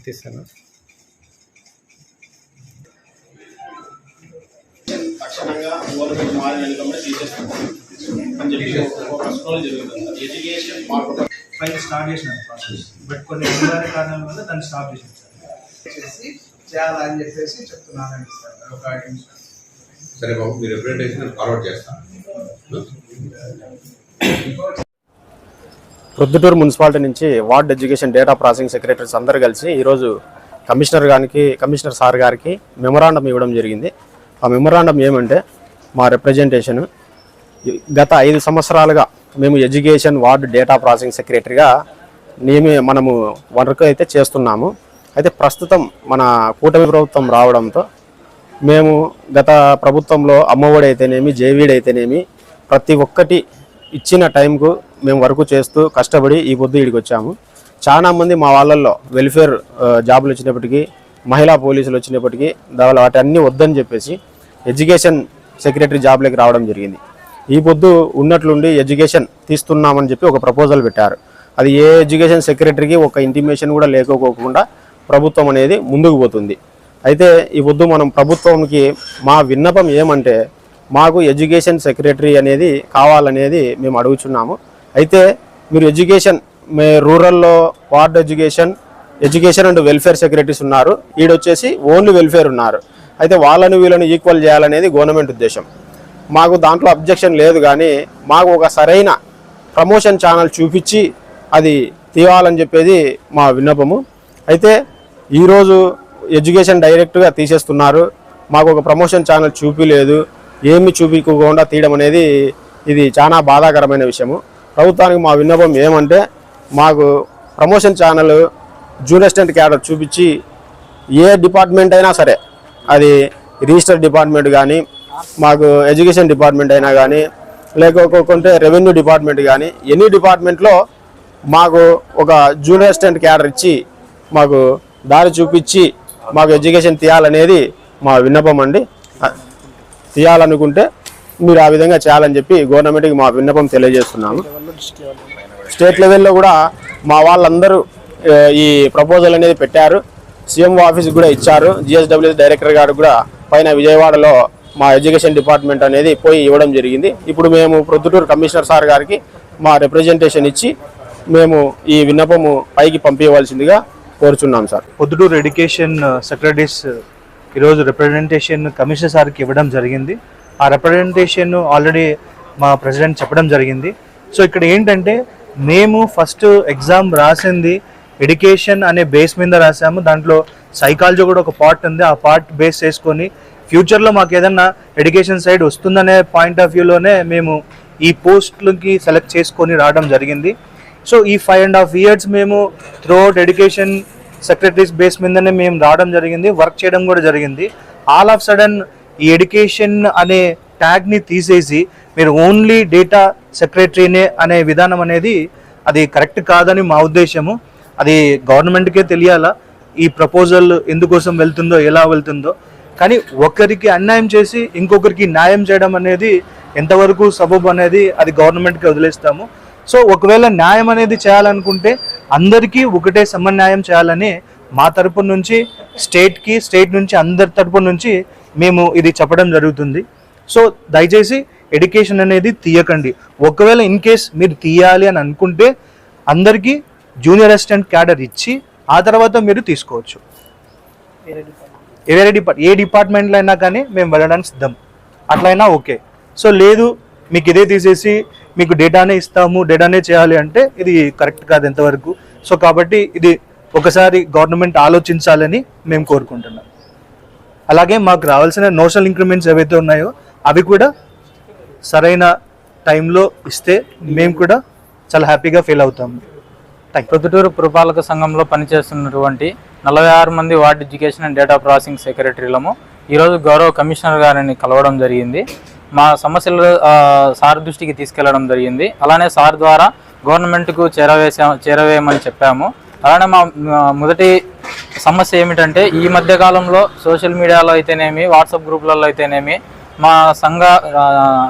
తీస్తాను తక్షణంగా గవర్నమెంట్ మారిన వెనుకమ్మడి తీసేస్తాం అని చెప్పి ఒక ప్రశ్నలు జరుగుతుంది ఎడ్యుకేషన్ మార్పు ఫైల్ స్టార్ట్ చేసినాం ప్రాసెస్ బట్ కొన్ని అనివార్య కారణాల వల్ల దాన్ని స్టాప్ చేసాం సార్ చేసి చేయాలని చెప్పేసి చెప్తున్నానండి సార్. ఒక సరే బాబు మీ రిప్రజెంటేషన్ ఫార్వర్డ్ చేస్తాను. రుద్దుటూరు మున్సిపాలిటీ నుంచి ward education data processing secretaries అందరు కలిసి ఈరోజు కమిషనర్ గారికి కమిషనర్ సార్ గారికి మెమరాండం ఇవ్వడం జరిగింది. ఆ మెమరాండం ఏమంటే మా రిప్రజెంటేషన్ గత ఐదు సంవత్సరాలుగా మేము ఎడ్యుకేషన్ వార్డ్ డేటా ప్రాసెసింగ్ సెక్రటరీగా నియమి మనము వర్క్ అయితే చేస్తున్నాము. అయితే ప్రస్తుతం మన కూటమి ప్రభుత్వం రావడంతో మేము గత ప్రభుత్వంలో అమ్మఒడి అయితేనేమి జేవీడి అయితేనేమి ప్రతి ఒక్కటి ఇచ్చిన టైంకు మేము వర్క్ చేస్తూ కష్టపడి ఈ పొద్దు ఇడికి వచ్చాము. చాలా మంది మా వాళ్ళల్లో వెల్ఫేర్ జాబులు వచ్చినప్పటికీ మహిళా పోలీసులు వచ్చినప్పటికీ దాని వాటి అన్నీ వద్దని చెప్పేసి ఎడ్యుకేషన్ సెక్రటరీ జాబ్లోకి రావడం జరిగింది. ఈ పొద్దు ఉన్నట్లుండి ఎడ్యుకేషన్ తీస్తున్నామని చెప్పి ఒక ప్రపోజల్ పెట్టారు. అది ఏ ఎడ్యుకేషన్ సెక్రటరీకి ఒక ఇంటిమేషన్ కూడా లేకపోకుండా ప్రభుత్వం అనేది ముందుకు పోతుంది. అయితే ఈ పొద్దు మనం ప్రభుత్వంకి మా విన్నపం ఏమంటే మాకు ఎడ్యుకేషన్ సెక్రటరీ అనేది కావాలనేది మేము అడుగుచున్నాము. అయితే మీరు ఎడ్యుకేషన్ మే రూరల్లో ward education education and welfare secretaries ఉన్నారు. ఈడొచ్చేసి ఓన్లీ వెల్ఫేర్ ఉన్నారు. అయితే వాళ్ళని వీళ్ళని ఈక్వల్ చేయాలనేది గవర్నమెంట్ ఉద్దేశం. మాకు దాంట్లో అబ్జెక్షన్ లేదు కానీ మాకు ఒక సరైన ప్రమోషన్ ఛానల్ చూపించి అది తీయాలని చెప్పేది మా విన్నపము. అయితే ఈరోజు ఎడ్యుకేషన్ డైరెక్ట్గా తీసేస్తున్నారు. మాకు ఒక ప్రమోషన్ ఛానల్ చూపిలేదు. ఏమి చూపించకుండా తీయడం అనేది ఇది చాలా బాధాకరమైన విషయము. ప్రభుత్వానికి మా విన్నపం ఏమంటే మాకు promotion channel junior assistant cadre చూపించి ఏ డిపార్ట్మెంట్ అయినా సరే అది రిజిస్టర్ డిపార్ట్మెంట్ కానీ మాకు ఎడ్యుకేషన్ డిపార్ట్మెంట్ అయినా కానీ లేకపోతే రెవెన్యూ డిపార్ట్మెంట్ కానీ ఎనీ డిపార్ట్మెంట్లో మాకు ఒక జూనియర్ అసిస్టెంట్ క్యాడర్ ఇచ్చి మాకు దారి చూపించి మాకు ఎడ్యుకేషన్ తీయాలనేది మా విన్నపం అండి. తీయాలనుకుంటే మీరు ఆ విధంగా చేయాలని చెప్పి గవర్నమెంట్కి మా విన్నపం తెలియజేస్తున్నాము. స్టేట్ లెవెల్లో కూడా మా వాళ్ళందరూ ఈ ప్రపోజల్ అనేది పెట్టారు. సీఎం ఆఫీస్కి కూడా ఇచ్చారు. జిఎస్డబ్ల్యూఎస్ డైరెక్టర్ గారు కూడా పైన విజయవాడలో మా ఎడ్యుకేషన్ డిపార్ట్మెంట్ అనేది పోయి ఇవ్వడం జరిగింది. ఇప్పుడు మేము ప్రొద్దుటూరు కమిషనర్ సార్ గారికి మా రిప్రజెంటేషన్ ఇచ్చి మేము ఈ విన్నపము పైకి పంపించవలసిందిగా కోరుచున్నాం సార్. పొద్దుటూరు ఎడ్యుకేషన్ సెక్రటరీస్ ఈరోజు రిప్రజెంటేషన్ కమిషనర్ సార్కి ఇవ్వడం జరిగింది. ఆ రిప్రజెంటేషన్ ఆల్రెడీ మా ప్రెసిడెంట్ చెప్పడం జరిగింది. సో ఇక్కడ ఏంటంటే మేము ఫస్ట్ ఎగ్జామ్ రాసింది ఎడ్యుకేషన్ అనే బేస్ మీద రాసాము. దాంట్లో సైకాలజీ కూడా ఒక పార్ట్ ఉంది. ఆ పార్ట్ బేస్ చేసుకొని ఫ్యూచర్లో మాకు ఏదన్నా ఎడ్యుకేషన్ సైడ్ వస్తుందనే పాయింట్ ఆఫ్ వ్యూలోనే మేము ఈ పోస్టులకి సెలెక్ట్ చేసుకొని రావడం జరిగింది. సో ఈ ఫైవ్ అండ్ హాఫ్ ఇయర్స్ మేము త్రూఅవుట్ ఎడ్యుకేషన్ సెక్రటరీస్ బేస్ మీదనే మేము రావడం జరిగింది. వర్క్ చేయడం కూడా జరిగింది. ఆల్ ఆఫ్ సడన్ ఈ ఎడ్యుకేషన్ అనే ట్యాగ్ని తీసేసి మీరు ఓన్లీ డేటా సెక్రటరీనే అనే విధానం అనేది అది కరెక్ట్ కాదని మా ఉద్దేశము. అది గవర్నమెంట్కే తెలియాలా ఈ ప్రపోజల్ ఎందుకోసం వెళ్తుందో ఎలా వెళ్తుందో. కానీ ఒకరికి అన్యాయం చేసి ఇంకొకరికి న్యాయం చేయడం అనేది ఎంతవరకు సబబ్ అనేది అది గవర్నమెంట్కి వదిలేస్తాము. సో ఒకవేళ న్యాయం అనేది చేయాలనుకుంటే అందరికీ ఒకటే సమన్యాయం చేయాలని మా తరపు నుంచి స్టేట్కి స్టేట్ నుంచి అందరి తరపు నుంచి మేము ఇది చెప్పడం జరుగుతుంది. సో దయచేసి ఎడ్యుకేషన్ అనేది తీయకండి. ఒకవేళ ఇన్ కేస్ మీరు తీయాలి అని అనుకుంటే అందరికీ జూనియర్ అసిస్టెంట్ క్యాడర్ ఇచ్చి ఆ తర్వాత మీరు తీసుకోవచ్చు. వేరే డిపార్ట్ ఏ డిపార్ట్మెంట్లో అయినా కానీ మేము వెళ్ళడానికి సిద్ధం. అట్లయినా ఓకే. సో లేదు మీకు ఇదే తీసేసి మీకు డేటానే ఇస్తాము డేటానే చేయాలి అంటే ఇది కరెక్ట్ కాదు ఎంతవరకు. సో కాబట్టి ఇది ఒకసారి గవర్నమెంట్ ఆలోచించాలని మేము కోరుకుంటున్నాం. అలాగే మాకు రావాల్సిన నోషనల్ ఇంక్రిమెంట్స్ ఏవైతే ఉన్నాయో అవి కూడా సరైన టైంలో ఇస్తే మేము కూడా చాలా హ్యాపీగా ఫీల్ అవుతాము ప్రొద్దుటూరు పురపాలక సంఘంలో పనిచేస్తున్నటువంటి నలభై ఆరు మంది ward education and data processing సెక్రటరీలము. ఈరోజు గౌరవ కమిషనర్ గారిని కలవడం జరిగింది. మా సమస్యలు సార్ దృష్టికి తీసుకెళ్ళడం జరిగింది. అలానే సార్ ద్వారా గవర్నమెంట్కు చేరవేసా చేరవేయమని చెప్పాము. అలానే మా మొదటి సమస్య ఏమిటంటే ఈ మధ్య కాలంలో సోషల్ మీడియాలో అయితేనేమి వాట్సాప్ గ్రూపులలో అయితేనేమి మా సంఘ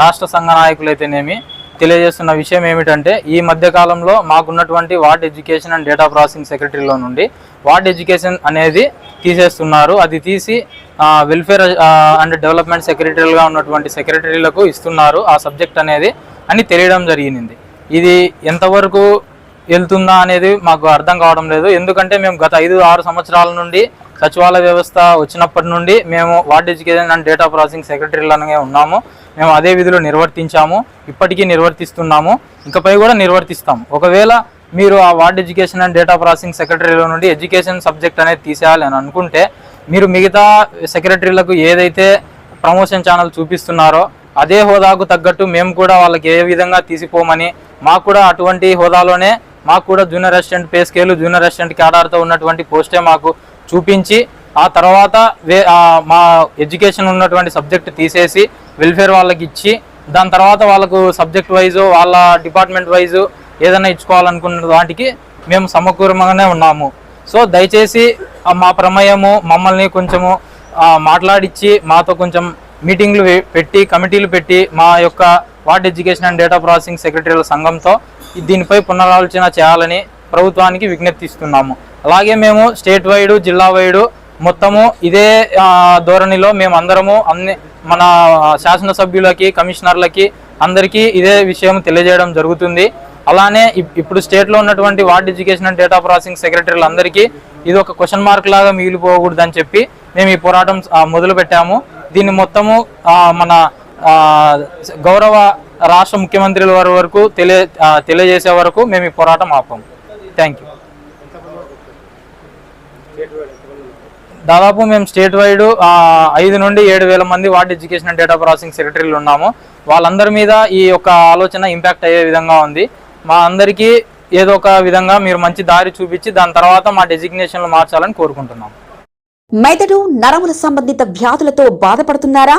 రాష్ట్ర సంఘ నాయకులు అయితేనేమి తెలియజేస్తున్న విషయం ఏమిటంటే ఈ మధ్య కాలంలో మాకున్నటువంటి ward education and data processing సెక్రటరీలో నుండి వార్డ్ ఎడ్యుకేషన్ అనేది తీసేస్తున్నారు. అది తీసి వెల్ఫేర్ అండ్ డెవలప్మెంట్ సెక్రటరీలుగా ఉన్నటువంటి సెక్రటరీలకు ఇస్తున్నారు ఆ సబ్జెక్ట్ అనేది అని తెలియడం జరిగింది ఇది ఎంతవరకు వెళ్తుందా అనేది మాకు అర్థం కావడం లేదు. ఎందుకంటే మేము గత ఐదు ఆరు సంవత్సరాల నుండి సచివాలయ వ్యవస్థ వచ్చినప్పటి నుండి మేము ward education and data processing సెక్రటరీలనే ఉన్నాము. మేము అదే విధులు నిర్వర్తించాము. ఇప్పటికీ నిర్వర్తిస్తున్నాము. ఇకపై కూడా నిర్వర్తిస్తాం. ఒకవేళ మీరు ఆ ward education and data processing సెక్రటరీలో నుండి ఎడ్యుకేషన్ సబ్జెక్ట్ అనేది తీసేయాలి అని అనుకుంటే మీరు మిగతా సెక్రటరీలకు ఏదైతే ప్రమోషన్ ఛానల్ చూపిస్తున్నారో అదే హోదాకు తగ్గట్టు మేము కూడా వాళ్ళకి ఏ విధంగా తీసిపోమని మాకు కూడా అటువంటి హోదాలోనే మాకు కూడా junior assistant pay scale junior assistant క్యాడర్తో ఉన్నటువంటి పోస్టే మాకు చూపించి ఆ తర్వాత వే మా ఎడ్యుకేషన్ ఉన్నటువంటి సబ్జెక్ట్ తీసేసి వెల్ఫేర్ వాళ్ళకి ఇచ్చి దాని తర్వాత వాళ్ళకు సబ్జెక్ట్ వైజు వాళ్ళ డిపార్ట్మెంట్ వైజు ఏదైనా ఇచ్చుకోవాలనుకున్న వాటికి మేము సమకూరంగానే ఉన్నాము. సో దయచేసి మా ప్రమేయము మమ్మల్ని కొంచెము మాట్లాడిచ్చి మాతో కొంచెం మీటింగ్లు పెట్టి కమిటీలు పెట్టి మా యొక్క ward education and data processing సెక్రటరీల సంఘంతో దీనిపై పునరాలోచన చేయాలని ప్రభుత్వానికి విజ్ఞప్తిస్తున్నాము అలాగే మేము స్టేట్ వైడ్ జిల్లా వైడ్ మొత్తము ఇదే ధోరణిలో మేము అందరము అన్ని మన శాసనసభ్యులకి కమిషనర్లకి అందరికీ ఇదే విషయం తెలియజేయడం జరుగుతుంది. అలానే ఇప్- ఇప్పుడు స్టేట్లో ఉన్నటువంటి ward education and data processing సెక్రటరీలు అందరికీ ఇది ఒక క్వశ్చన్ మార్క్ లాగా మిగిలిపోకూడదని చెప్పి మేము ఈ పోరాటం మొదలుపెట్టాము. మొదలు పెట్టాము దీన్ని మొత్తము మన గౌరవ రాష్ట్ర ముఖ్యమంత్రుల వారి వరకు తెలియ తెలియజేసే వరకు మేము ఈ పోరాటం ఆపాము థ్యాంక్ యూ దాదాపు మేము స్టేట్ వైడ్ ఐదు నుండి ఏడు వేల మంది వార్డ్ ఎడ్యుకేషన్ డేటా ప్రాసెసింగ్ సెక్రటరీలు ఉన్నాము. వాళ్ళందరి మీద ఈ యొక్క ఆలోచన ఇంపాక్ట్ అయ్యే విధంగా ఉంది. మా అందరికీ ఏదో ఒక విధంగా మీరు మంచి దారి చూపించి దాని తర్వాత మా డెసిగ్నేషన్లు మార్చాలని కోరుకుంటున్నాం. మెదడు నరముల సంబంధిత వ్యాధులతో బాధపడుతున్నారా?